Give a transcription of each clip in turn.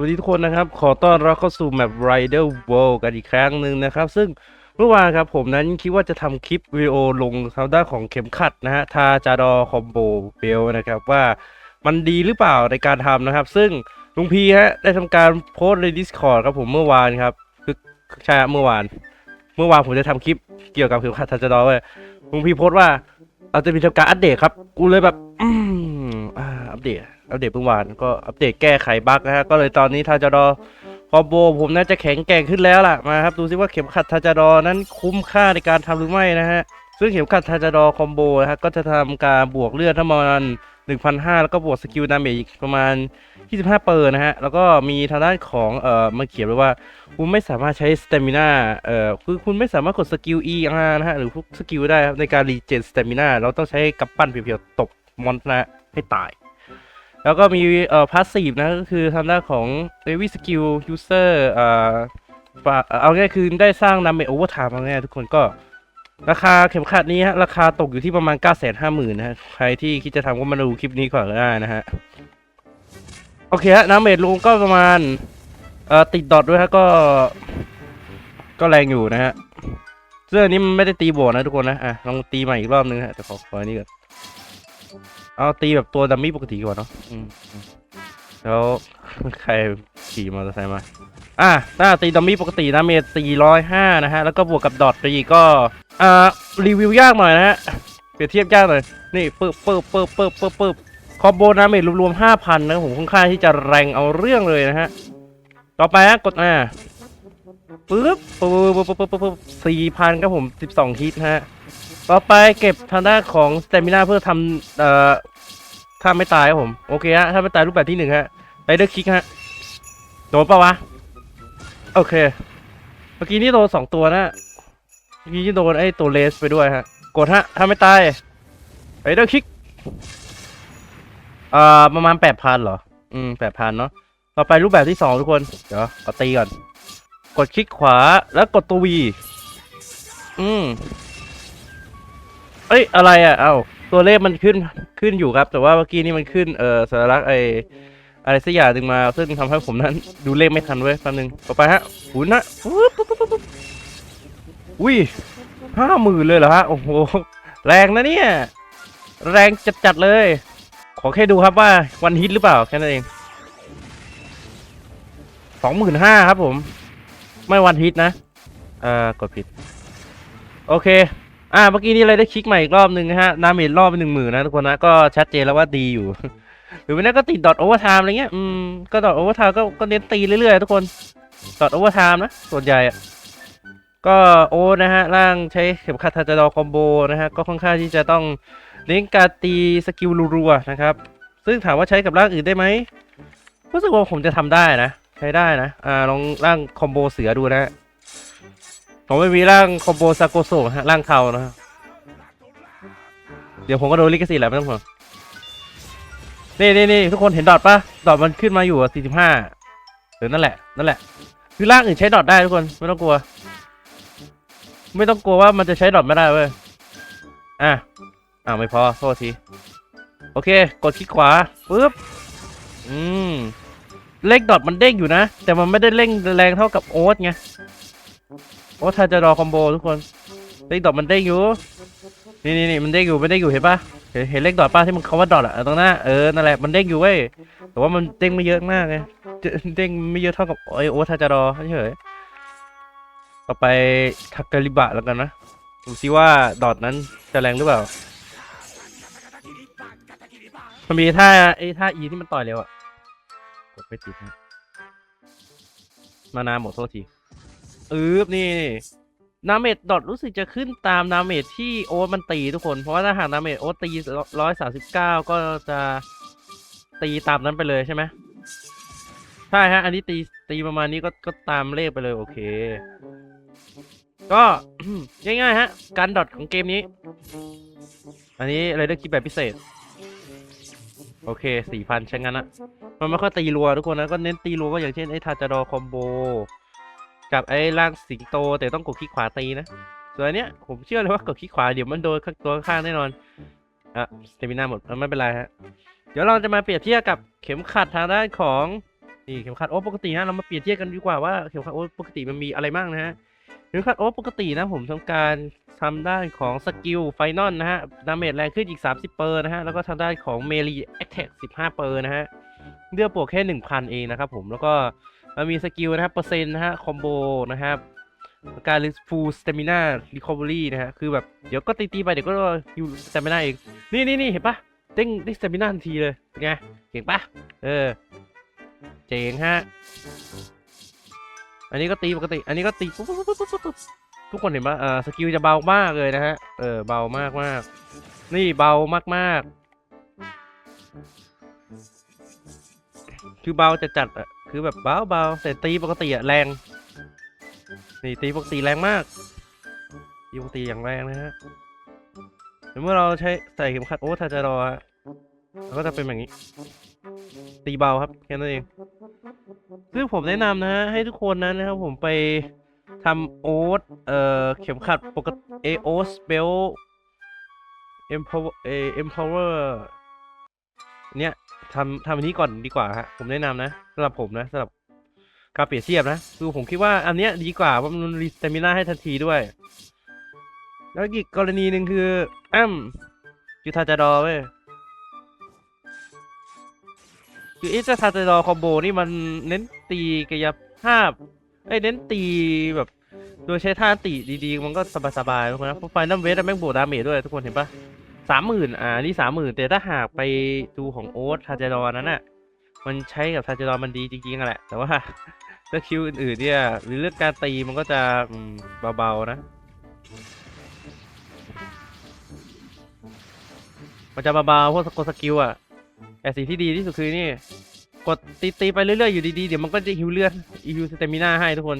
วัสดีทุกคนนะครับ ขอต้อนรับเข้าสู่แมป Rider World กันอีกครั้งหนึ่งนะครับ ซึ่งเมื่อวานครับผมนั้นคิดว่าจะทำคลิปวิดีโอลงทางด้านของเข็มขัดนะฮะ ทาจาดอคอมโบเบลนะครับว่ามันดีหรือเปล่าในการทำนะครับ ซึ่งลุงพีฮะได้ทำการโพสใน Discord ครับผมเมื่อวานครับคือใช่เมื่อวาน เมื่อวานผมจะทำคลิปเกี่ยวกับเข็มขัดทาจาดอไว้ลุงพีโพสว่าเราจะมีทำการอัปเดตครับ กูเลยแบบอืมอัปเดต อัปเดตเมื่อวานก็อัปเดตแก้ไขบั๊กนะฮะก็เลยตอนนี้ทาจาดอคอมโบผมน่าจะแข็งแกร่งขึ้นแล้วล่ะมาครับดูซิว่าเข็มขัดทาจาดอนั้นคุ้มค่าในการทำหรือไม่นะฮะซึ่งเข็มขัดทาจาดอคอมโบนะฮะก็จะทำการบวกเลือดทั้งประมาณ1,500 แล้วก็บวกสกิลดาเมจอีกประมาณ 25 เปอร์นะฮะ แล้วก็มีทางด้านของเอ่อมาเขียนไว้ว่า คุณไม่สามารถใช้สเตมิน่าเอ่อคือคุณไม่สามารถกดสกิล E R นะฮะ หรือพวกสกิลได้ในการรีเจนสเตมิน่าเราต้องใช้กับปั้นเพียวๆตบมอนนะให้ตาย แล้วก็มีเอ่อพาสซีฟนะก็คือทางด้านของ Navy Skill User เอ่อฝากเอาง่ายคือได้สร้างนำเมโอเวอร์ไทม์มาง่ายทุกคนก็ราคาเข็มขัดนี้ฮะราคาตกอยู่ที่ประมาณ 9 5 0 0 0 0นะฮะใครที่คิดจะทำก็มาดูคลิปนี้ก่อนก็ได้นะฮะ โอเคฮะน้ำเมดลงก็ประมาณเอ่อติดดอทด้วยฮะก็ ก็แรงอยู่นะฮะเสื้อนี้มันไม่ได้ตีโบวกนะทุกคนนะอะลองตีใหม่อีกรอบนึงฮะแต่ขอขออันนี้ก่อน เอาตีแบบตัวดัมมี่ปกติก่อนเนาะอืมอืมแล้วใครขี่มอเตอร์ไซค์มา อะถ้าตีดัมมี่ปกตินะเมต405นะฮะ แล้วก็บวกกับดอทไปอีกก็ อ่า รีวิวยากหน่อยนะฮะ เปรียบเทียบยากหน่อย นี่ปึ๊บปึ๊บปึ๊บปึ๊บปึ๊บปึ๊บคอมโบนาเมจรวมๆ5,000นะผมค่อนข้างที่จะแรงเอาเรื่องเลยนะฮะ ต่อไปฮะกดอ่า ปึ๊บปึ๊บปึ๊บปึ๊บปึ๊บสี่พันครับผมสิบสองฮิตฮะ ต่อไปเก็บทางด้านของสเตมิน่าเพื่อทำเอ่อถ้าไม่ตายครับผม โอเคฮะ ถ้าไม่ตายรูปแบบที่หนึ่งฮะไรเดอร์คิกฮะ โดนปะวะ โอเค เมื่อกี้นี่โดนสองตัวนะเมื่อกี้นี่โดนไอ้ตัวเลสไปด้วยฮะ กดฮะ ถ้าไม่ตายไรเดอร์คิกอ่าประมาณแปดพันเหรอ อืมแปดพันเนาะ ต่อไปรูปแบบที่สองทุกคน เดี๋ยวขอตีก่อน กดคลิกขวาแล้วกดตัว V อืมเอ้ยอะไรอะ เอ้าตัวเลขมันขึ้นขึ้นอยู่ครับ แต่ว่าเมื่อกี้นี่มันขึ้นเอ่อสัญลักษณ์ไออะไรสักอย่างหนึ่งมา ซึ่งทำให้ผมนั้นดูเลขไม่ทันเว้ยแป๊บนึงต่อไปฮะหุนนะปุ๊บปุ๊บปุ๊บปุ๊บอุ้ยห้าหมื่นเลยเหรอฮะ โอ้โห แรงนะเนี่ย แรงจัดๆเลย ขอแค่ดูครับว่าวันฮิตหรือเปล่า แค่นั้นเองสองหมื่นห้าครับผม ไม่วันฮิตนะเอ่อกดผิด โอเค อ่าเมื่อกี้นี้เลยได้คลิกใหม่อีกรอบหนึ่งนะฮะนาเมจรอบเป็นหนึ่งหมื่นนะทุกคนนะ ก็ชัดเจนแล้วว่าดีอยู่ หรือไม่นั้นก็ติดดอทโอเวอร์ไทม์อะไรเงี้ย อืม ก็ดอทโอเวอร์ไทม์ก็ก็เน้นตีเรื่อยๆ ทุกคนดอทโอเวอร์ไทม์นะ ส่วนใหญ่อะก็โอ้นะฮะ ร่างใช้เข็มขัดทาจดอคอมโบนะฮะ ก็ค่อนข้างที่จะต้องเน้นการตีสกิลรัวๆนะครับ ซึ่งถามว่าใช้กับร่างอื่นได้ไหมรู้สึกว่าผมจะทำได้นะ ใช้ได้นะ อ่า ลองร่างคอมโบเสือดูนะฮะผมไม่มีร่างคอมโบซาโกโซะฮะร่างเขานะฮะเดี๋ยวผมก็โดนลิขสิทธิ์แหละไม่ต้องห่วงนี่นี่นี่ทุกคนเห็นดอทปะดอทมันขึ้นมาอยู่สี่สิบห้าหรือนั่นแหละ นั่นแหละ คือร่างอื่นใช้ดอทได้ทุกคน ไม่ต้องกลัว ไม่ต้องกลัวว่ามันจะใช้ดอทไม่ได้เว้ย อะอ่าไม่พอ โทษที โอเค กดคลิกขวา ปึ๊บ อืม เลขดอทมันเด้งอยู่นะ แต่มันไม่ได้เร่งแรงเท่ากับโอ๊ตไงโอ๊ตถ้าจะรอคอมโบทุกคน เลขดอทมันเด้งอยู่นี่นี่นี่มันเด้งอยู่ไมันเด้งอยู่เห็นปะเห็นเห็นเลขดอทป้าที่มันคำว่าดอทอะตรงหน้าเออนั่นแหละมันเด้งอยู่เว้ยแต่ว่ามันเด้งไม่เยอะมากไงเจเด้งไม่เยอะเท่ากับไอโอ๊ตทาจารอเฉยต่อไปทักกาลิบะแล้วกันนะดูซิว่าดอทนั้นจะแรงหรือเปล่ามันมีท่าไอท่าอีที่มันต่อยเร็วอะ ดไม่ติดนะมานาหมดโทษทีอืบนี่นาเมจดอทรู้สึกจะขึ้นตามนาเมจที่โอ๊ตมันตีทุกคน เพราะว่าถ้าหากนาเมจโอ๊ตตีร้อยสามสิบเก้าก็จะตีตามนั้นไปเลยใช่ไหมใช่ฮะ อันนี้ตีตีประมาณนี้ก็ก็ตามเลขไปเลยโอเค ก็ง่ายๆฮะ การดอทของเกมนี้ อันนี้อะไรได้คลิปแบบพิเศษ โอเคสี่พันใช้งั้นะมันไม่ค่อยตีรัวทุกคนนะ ก็เน้นตีรัวก็อย่างเช่นไอ้ทาจารอคอมโบ กับไอ้ร่างสิงโต แต่ต้องกดคลิกขวาตีนะ ส่วนอันเนี้ยผมเชื่อเลยว่ากดคลิกขวาเดี๋ยวมันโดนข้างตัวข้างแน่นอน อะสเตมิน่าหมดไม่เป็นไรฮะ เดี๋ยวเราจะมาเปรียบเทียบกับเข็มขัดทางด้านของนี่เข็มขัดโอ๊ตปกตินะเรามาเปรียบเทียบกันดีกว่าว่าเข็มขัดโอ๊ตปกติมันมีอะไรบ้างนะฮะ เข็มขัดโอ๊ตปกตินะผมทำการทำด้านของสกิลไฟนอลนะฮะดาเมจแรงขึ้นอีก 30 เปอร์นะฮะ แล้วก็ทางด้านของเมลีแอคแท็ก15 เปอร์นะฮะเลือดบวกแค่ 1,000 เองนะครับผมแล้วก็มันมีสกิลนะครับเปอร์เซ็นต์นะฮะคอมโบนะครับการรีฟูสเตมิน่ารีคอเวอรี่นะฮะ คือแบบ เดี๋ยวก็ตี ๆ ไป เดี๋ยวก็ยูสเตมิน่าเอง นี่นี่นี่เห็นปะเด้งได้สเตมิน่าทันทีเลย เป็นไง เก่งปะเออ เจ๋งฮะ อันนี้ก็ตีปกติ อันนี้ก็ตีปุ๊บปุ๊บปุ๊บปุ๊บปุ๊บทุกคนเห็นปะอ่าสกิลจะเบามากเลยนะฮะ เออเบามากมากนี่เบามากมากคือเบาจะจัดอะคือแบบเบาเบาแต่ตีปกติอะแรง นี่ตีปกติแรงมากตีปกติอย่างแรงนะฮะเมื่อเราใช้ใส่เข็มขัดโอ้ทาจารอฮะเราก็จะเป็นแบบนี้ ตีเบาครับแค่นั้นเอง ซึ่งผมแนะนำนะฮะให้ทุกคนนั้นนะครับผมไปทำโอ๊ตเอ่อเข็มขัดปกติเอโอสเบล empower เอ empower เนี้ยทำทำอันนี้ก่อนดีกว่าฮะผมแนะนำนะสำหรับผมนะสำหรับการเปรียบเทียบนะคือผมคิดว่าอันเนี้ยดีกว่าเพราะมันรีสเตมิน่าให้ทันทีด้วย แล้วอีกกรณีหนึ่งคืออ้ำยูทาจาดอเว้ย คืออ้เจ้าทาเตดอคอมโบนี่มันเน้นตีกายภาพไอ้เน้นตีแบบ โดยใช้ท่าตีดีๆ มันก็สบายๆทุกคนนะไฟนัมเวสแม่งบวกดาเมจด้วยทุกคนเห็นปะสามหมื่นอ่านี่สามหมื่นแต่ถ้าหากไปดูของโอ๊ตทาเจดอนั้นอะ มันใช้กับทาเจดอมันดีจริงๆแหละ แต่ว่าถ้าคิวอื่นๆเนี่ยหรือเรื่องการตีมันก็จะเบาๆนะ มันจะเบาๆพวกสกลสกิลอะ แต่สิ่งที่ดีที่สุดคือนี่ กดตีตีไปเรื่อยๆอยู่ดีๆ เดี๋ยวมันก็จะฮิวเลือดฮิวสเตมิน่าให้ทุกคน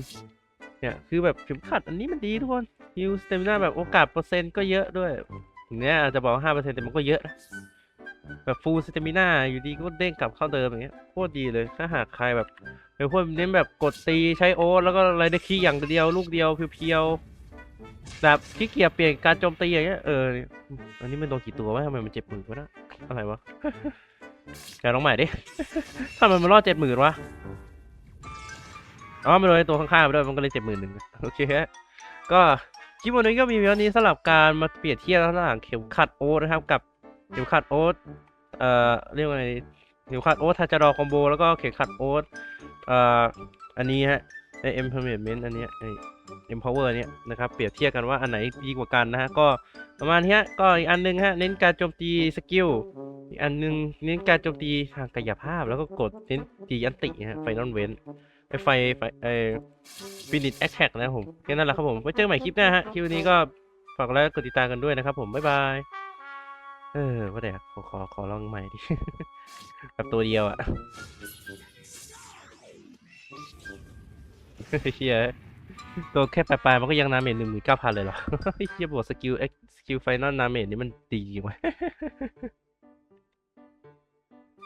เนี่ยคือแบบเข็มขัดอันนี้มันดีทุกคนฮิวสเตมิน่าแบบโอกาสเปอร์เซ็นต์ก็เยอะด้วยถึงเนี้ยอาจจะบอกห้าเปอร์เซ็นต์แต่มันก็เยอะนะแบบฟูลสเตมิน่าอยู่ดีก็เด้งกลับเข้าเดิมอย่างเงี้ยโคตรดีเลยถ้าหากใครแบบเป็นพวกเน้นแบบกดตีใช้โอ๊ตแล้วก็อะไรได้คีย์อย่างเดียวลูกเดียวเพียวๆแบบขี้เกียจเปลี่ยนการโจมตีอย่างเงี้ยเอออันนี้มันโดนกี่ตัววะทำไมมันเจ็บมือวะนะอะไรวะ แกลองใหม่ดิ ทำไมมันรอดเจ็ดหมื่นวะ อ๋อไม่โดนตัวข้างๆไปด้วย มันก็เลยเจ็ดหมื่นหนึ่งโอเคฮะ ก็คลิปวันนี้ก็มีเพียงเท่านี้สำหรับการมาเปรียบเทียบระหว่างเข็มขัดโอ๊ตนะครับกับเข็มขัดโอ๊ตเอ่อเรียกว่าไงเข็มขัดโอ๊ตทาจารอคอมโบแล้วก็เข็มขัดโอ๊ตเอ่ออันนี้ฮะไอ empowerment อันเนี้ยไอ empower เวอร์เนี้ยนะครับเปรียบเทียบกันว่าอันไหนดีกว่ากันนะฮะก็ประมาณนี้ก็อีกอันหนึงฮะเน้นการโจมตีสกิล อีกอันหนึงเน้นการโจมตีทางกายภาพแล้วก็กดเน้นตีอันติฮะไฟนอลเวนไอไฟไฟไอฟินิชแอคแท็กนะครับผมแค่นั้นแหละครับผมไว้เจอกันใหม่คลิปหน้าฮะคลิปนี้ก็ฝากแล้วกดติดตามกันด้วยนะครับผมบ๊ายบายเออว่าแต่ขอขอขอลองใหม่ดิแบบตัวเดียวอะเฮียตัวแค่ปลายๆมันก็ยังนาเมจหนึ่งหมื่นเก้าพันเลยเหรอเฮียบวกสกิลเอ็กสกิลไฟนอลนาเมจนี่มันดีจริงวะ